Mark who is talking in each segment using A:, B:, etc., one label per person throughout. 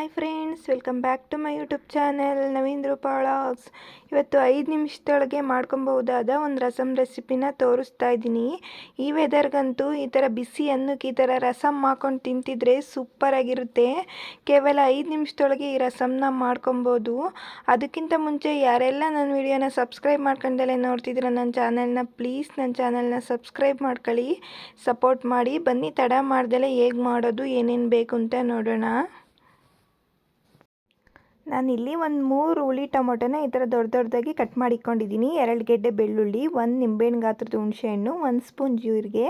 A: Welcome back to my YouTube channel Naveen ರೂಪಾಳಾಗ್ಸ್ ಇವತ್ತು ಐದು ನಿಮಿಷದೊಳಗೆ ಮಾಡ್ಕೊಬಹುದಾದ ಒಂದು ರಸಮ್ ರೆಸಿಪಿನ ತೋರಿಸ್ತಾ ಇದ್ದೀನಿ. ಈ ವೆದರ್ಗಂತೂ ಈ ಥರ ಬಿಸಿ ಅನ್ನಕ್ಕೆ ಈ ಥರ ರಸಮ್ ಮಾಡ್ಕೊಂಡು ತಿಂತಿದ್ರೆ ಸೂಪರಾಗಿರುತ್ತೆ ಕೇವಲ ಐದು ನಿಮಿಷದೊಳಗೆ ಈ ರಸಮ್ನ ಮಾಡ್ಕೊಬೋದು. ಅದಕ್ಕಿಂತ ಮುಂಚೆ ಯಾರೆಲ್ಲ ನನ್ನ ವಿಡಿಯೋನ ಸಬ್ಸ್ಕ್ರೈಬ್ ಮಾಡ್ಕೊಂಡಲ್ಲೇ ನೋಡ್ತಿದ್ರೆ ನನ್ನ ಚಾನೆಲ್ನ, ಪ್ಲೀಸ್ ನನ್ನ ಚಾನೆಲ್ನ ಸಬ್ಸ್ಕ್ರೈಬ್ ಮಾಡ್ಕೊಳ್ಳಿ, ಸಪೋರ್ಟ್ ಮಾಡಿ. ಬನ್ನಿ, ತಡ ಮಾಡ್ದಲೇ ಹೇಗೆ ಮಾಡೋದು, ಏನೇನು ಬೇಕು ಅಂತ ನೋಡೋಣ. ನಾನಿಲ್ಲಿ ಒಂದು ಮೂರು ಹುಳಿ ಟೊಮೊಟೊನ ಈ ಥರ ದೊಡ್ಡ ದೊಡ್ಡದಾಗಿ ಕಟ್ ಮಾಡಿಕೊಂಡಿದ್ದೀನಿ. ಎರಡು ಗೆಡ್ಡೆ ಬೆಳ್ಳುಳ್ಳಿ, ಒಂದು ನಿಂಬೆಹಣ್ಣು ಗಾತ್ರದ ಹುಣಸೆಹಣ್ಣು ಒಂದು ಸ್ಪೂನ್ ಜೀರಿಗೆ,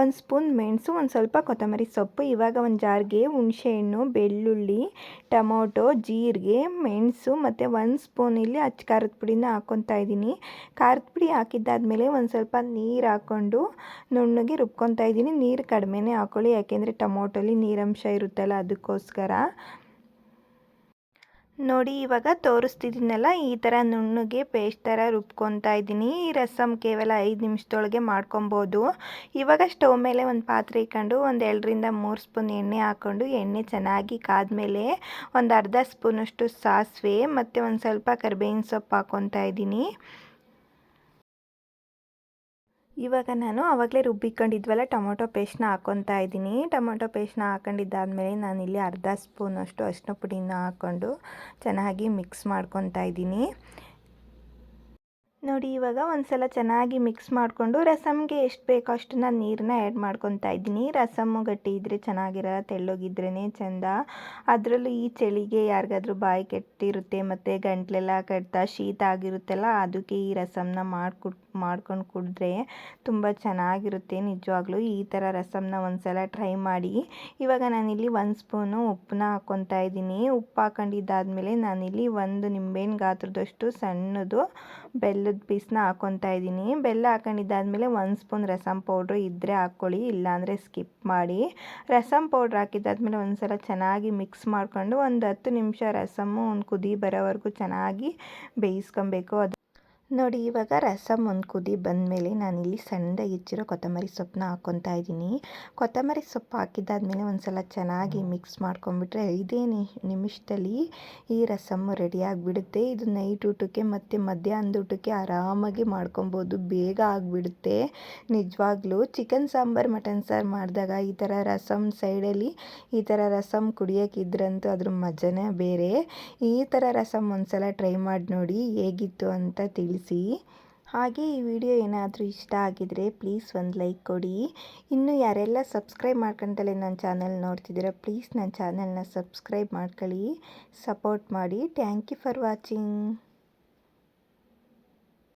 A: ಒಂದು ಸ್ಪೂನ್ ಮೆಣಸು, ಒಂದು ಸ್ವಲ್ಪ ಕೊತ್ತಂಬರಿ ಸೊಪ್ಪು, ಇವಾಗ ಒಂದು ಜಾರ್ಗೆ ಹುಣಸೆಹಣ್ಣು ಬೆಳ್ಳುಳ್ಳಿ, ಟೊಮೊಟೊ, ಜೀರಿಗೆ, ಮೆಣಸು ಮತ್ತು ಒಂದು ಸ್ಪೂನ್ ಇಲ್ಲಿ ಅಚ್ಚ ಖಾರದ ಪುಡಿನ ಹಾಕ್ಕೊತಾ ಇದ್ದೀನಿ. ಖಾರದ ಪುಡಿ ಹಾಕಿದ್ದಾದಮೇಲೆ ಒಂದು ಸ್ವಲ್ಪ ನೀರು ಹಾಕ್ಕೊಂಡು ನುಣ್ಣಗೆ ರುಬ್ಕೊತಾ ಇದ್ದೀನಿ. ನೀರು ಕಡಿಮೆನೇ ಹಾಕ್ಕೊಳ್ಳಿ ಯಾಕೆಂದರೆ ಟೊಮೊಟೊಲಿ ನೀರಂಶ ಇರುತ್ತಲ್ಲ ಅದಕ್ಕೋಸ್ಕರ. ನೋಡಿ, ಇವಾಗ ತೋರಿಸ್ತಿದ್ದೀನಲ್ಲ, ಈ ಥರ ನುಣ್ಣಗೆ ಪೇಸ್ಟ್ ಥರ ರುಬ್ಕೊತಾ ಇದ್ದೀನಿ. ಈ ರಸಮ್ ಕೇವಲ ಐದು ನಿಮಿಷದೊಳಗೆ ಮಾಡ್ಕೊಬೋದು. ಇವಾಗ ಸ್ಟವ್ ಮೇಲೆ ಒಂದು ಪಾತ್ರೆ ಇಟ್ಕೊಂಡು ಒಂದು ಎರಡರಿಂದ ಮೂರು ಸ್ಪೂನ್ ಎಣ್ಣೆ ಹಾಕ್ಕೊಂಡು ಎಣ್ಣೆ ಚೆನ್ನಾಗಿ ಕಾದ್ಮೇಲೆ ಒಂದು ಅರ್ಧ ಸ್ಪೂನಷ್ಟು ಸಾಸಿವೆ ಮತ್ತು ಒಂದು ಸ್ವಲ್ಪ ಕರಿಬೇವಿನ ಸೊಪ್ಪು ಹಾಕ್ಕೊತಾ ಇದ್ದೀನಿ. ಇವಾಗ ನಾನು ಆವಾಗಲೇ ರುಬ್ಬಿಕೊಂಡಿದ್ವಲ್ಲ ಟೊಮೊಟೊ ಪೇಸ್ಟ್ನ ಹಾಕ್ಕೊತಾ ಇದ್ದೀನಿ. ಟೊಮೊಟೊ ಪೇಸ್ಟ್ನ ನಾನು ನಾನಿಲ್ಲಿ ಅರ್ಧ ಸ್ಪೂನಷ್ಟು ಅರಿಶಿನ ಪುಡಿನ ಹಾಕ್ಕೊಂಡು ಚೆನ್ನಾಗಿ ಮಿಕ್ಸ್ ಮಾಡ್ಕೊತಾ ಇದ್ದೀನಿ. ನೋಡಿ, ಇವಾಗ ಒಂದು ಸಲ ಚೆನ್ನಾಗಿ ಮಿಕ್ಸ್ ಮಾಡಿಕೊಂಡು ರಸಮ್ಗೆ ಎಷ್ಟು ಬೇಕೋ ಅಷ್ಟು ನಾನು ನೀರನ್ನ ಆ್ಯಡ್ ಮಾಡ್ಕೊತಾ ಇದ್ದೀನಿ. ರಸಮ್ಮು ಗಟ್ಟಿ ಇದ್ದರೆ ಚೆನ್ನಾಗಿರಲ್ಲ ತೆಳ್ಳೋಗಿದ್ರೇ ಚೆಂದ. ಅದರಲ್ಲೂ ಈ ಚಳಿಗೆ ಯಾರಿಗಾದ್ರೂ ಬಾಯಿ ಕೆಟ್ಟಿರುತ್ತೆ ಮತ್ತು ಗಂಟ್ಲೆಲ್ಲ ಕಟ್ತಾ ಶೀತ ಆಗಿರುತ್ತಲ್ಲ, ಅದಕ್ಕೆ ಈ ರಸಮ್ನ ಮಾಡಿಕೊಟ್ ಮಾಡ್ಕೊಂಡು ಕುಡಿದ್ರೆ ತುಂಬ ಚೆನ್ನಾಗಿರುತ್ತೆ ನಿಜವಾಗ್ಲೂ. ಈ ಥರ ರಸಮ್ನ ಒಂದು ಸಲ ಟ್ರೈ ಮಾಡಿ. ಇವಾಗ ನಾನಿಲ್ಲಿ ಒಂದು ಸ್ಪೂನು ಉಪ್ಪನ್ನ ಹಾಕ್ಕೊತಾ ಇದ್ದೀನಿ. ಉಪ್ಪು ಹಾಕೊಂಡಿದ್ದಾದ್ಮೇಲೆ ನಾನಿಲ್ಲಿ ಒಂದು ನಿಂಬೆಹಣ್ಣು ಗಾತ್ರದಷ್ಟು ಸಣ್ಣದು ಬೆಲ್ಲದ ಪೀಸ್ನ ಹಾಕ್ಕೊತಾ ಇದ್ದೀನಿ. ಬೆಲ್ಲ ಹಾಕೊಂಡಿದ್ದಾದಮೇಲೆ ಒಂದು ಸ್ಪೂನ್ ರಸಮ್ ಪೌಡ್ರು ಇದ್ದರೆ ಹಾಕ್ಕೊಳ್ಳಿ, ಇಲ್ಲಾಂದರೆ ಸ್ಕಿಪ್ ಮಾಡಿ. ರಸಮ್ ಪೌಡ್ರ್ ಹಾಕಿದ್ದಾದ್ಮೇಲೆ ಒಂದು ಸಲ ಚೆನ್ನಾಗಿ ಮಿಕ್ಸ್ ಮಾಡಿಕೊಂಡು ಒಂದು ಹತ್ತು ನಿಮಿಷ ರಸಮ್ಮು ಒಂದು ಕುದಿ ಬರೋವರೆಗೂ ಚೆನ್ನಾಗಿ ಬೇಯಿಸ್ಕೊಬೇಕು. ಅದು ನೋಡಿ, ಇವಾಗ ರಸಮ್ ಒಂದು ಕುದಿ ಬಂದಮೇಲೆ ನಾನಿಲ್ಲಿ ಸಣ್ಣದಾಗಿ ಹೆಚ್ಚಿರೋ ಕೊತ್ತಂಬರಿ ಸೊಪ್ಪನ್ನ ಹಾಕ್ಕೊತಾ ಇದ್ದೀನಿ. ಕೊತ್ತಂಬರಿ ಸೊಪ್ಪು ಹಾಕಿದ್ದಾದಮೇಲೆ ಒಂದು ಸಲ ಚೆನ್ನಾಗಿ ಮಿಕ್ಸ್ ಮಾಡ್ಕೊಂಬಿಟ್ರೆ ಇದೇ ನಿಮಿಷದಲ್ಲಿ ಈ ರಸಮ್ಮು ರೆಡಿ ಆಗಿಬಿಡುತ್ತೆ. ಇದು ನೈಟ್ ಊಟಕ್ಕೆ ಮತ್ತು ಮಧ್ಯಾಹ್ನದ ಊಟಕ್ಕೆ ಆರಾಮಾಗಿ ಮಾಡ್ಕೊಬೋದು. ಬೇಗ ಆಗಿಬಿಡುತ್ತೆ. ನಿಜವಾಗ್ಲೂ ಚಿಕನ್ ಸಾಂಬಾರು, ಮಟನ್ ಸಾರು ಮಾಡಿದಾಗ ಈ ಥರ ರಸಮ್ ಸೈಡಲ್ಲಿ ಈ ಥರ ರಸಮ್ ಕುಡಿಯೋಕ್ಕಿದ್ರಂತೂ ಅದ್ರ ಮಜನೇ ಬೇರೆ. ಈ ಥರ ರಸಮ್ ಒಂದು ಸಲ ಟ್ರೈ ಮಾಡಿ ನೋಡಿ ಹೇಗಿತ್ತು ಅಂತ ತಿಳಿ ತಿಳಿಸಿ. ಹಾಗೆ ಈ ವಿಡಿಯೋ ಏನಾದರೂ ಇಷ್ಟ ಆಗಿದರೆ ಪ್ಲೀಸ್ ಒಂದು ಲೈಕ್ ಕೊಡಿ. ಇನ್ನು ಯಾರೆಲ್ಲ ಸಬ್ಸ್ಕ್ರೈಬ್ ಮಾಡ್ಕೊಂತಲೇ ನನ್ನ ಚಾನಲ್ ನೋಡ್ತಿದ್ದೀರ, ಪ್ಲೀಸ್ ನನ್ನ ಚಾನಲ್ನ ಸಬ್ಸ್ಕ್ರೈಬ್ ಮಾಡ್ಕೊಳ್ಳಿ, ಸಪೋರ್ಟ್ ಮಾಡಿ. Thank you for watching.